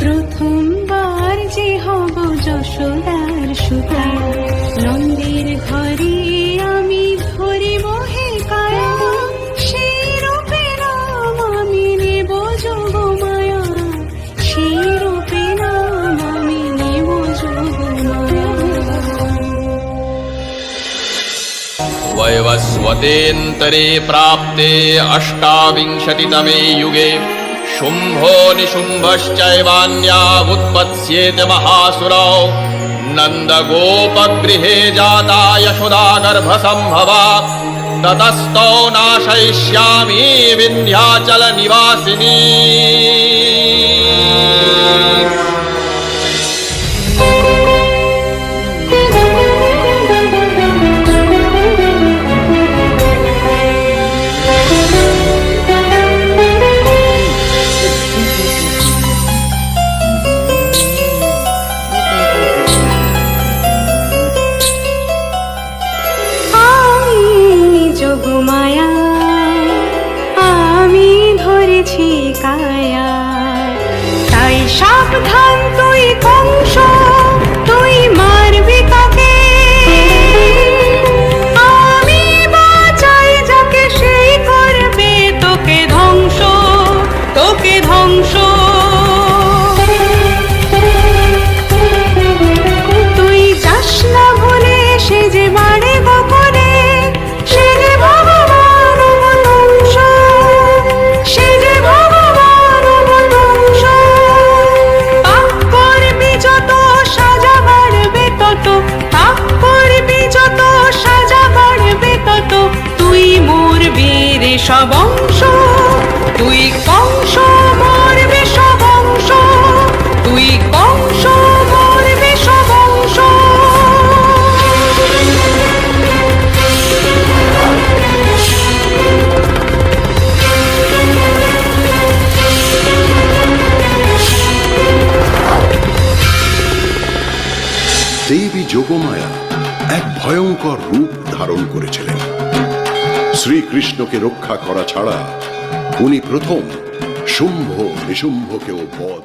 প্রথমবার যে হব যশোদার সুতা নন্দের ঘরে আমি ধরিব হে কায়া সেই রূপে নাম আমি নেব যোগ মায়া সেই রূপে নাম আমি নেব যোগ মায়া वैवस्वतेऽन्तरे प्राप्ते अष्टाविंशतितमे युगे शुम्भो निशुम्भश्चैवान्या उत्पत्स्येत महासुरौ। नन्दगोपगृहे जाता यशोदा गर्भसम्भवा ततस्तौ नाशयिष्यामि विन्ध्याचलनिवासिनी যোগমায়া আমি ধরেছি কায়া। তাই সাবধান সব অংশ তুই কংস মরবে সব অংশ তুই কংস দেবী যোগমায়া এক ভয়ঙ্কর রূপ ধারণ করেছিলেন। শ্রীকৃষ্ণকে রক্ষা করা ছাড়া উনি প্রথম শুম্ভ নিশুম্ভকেও বধ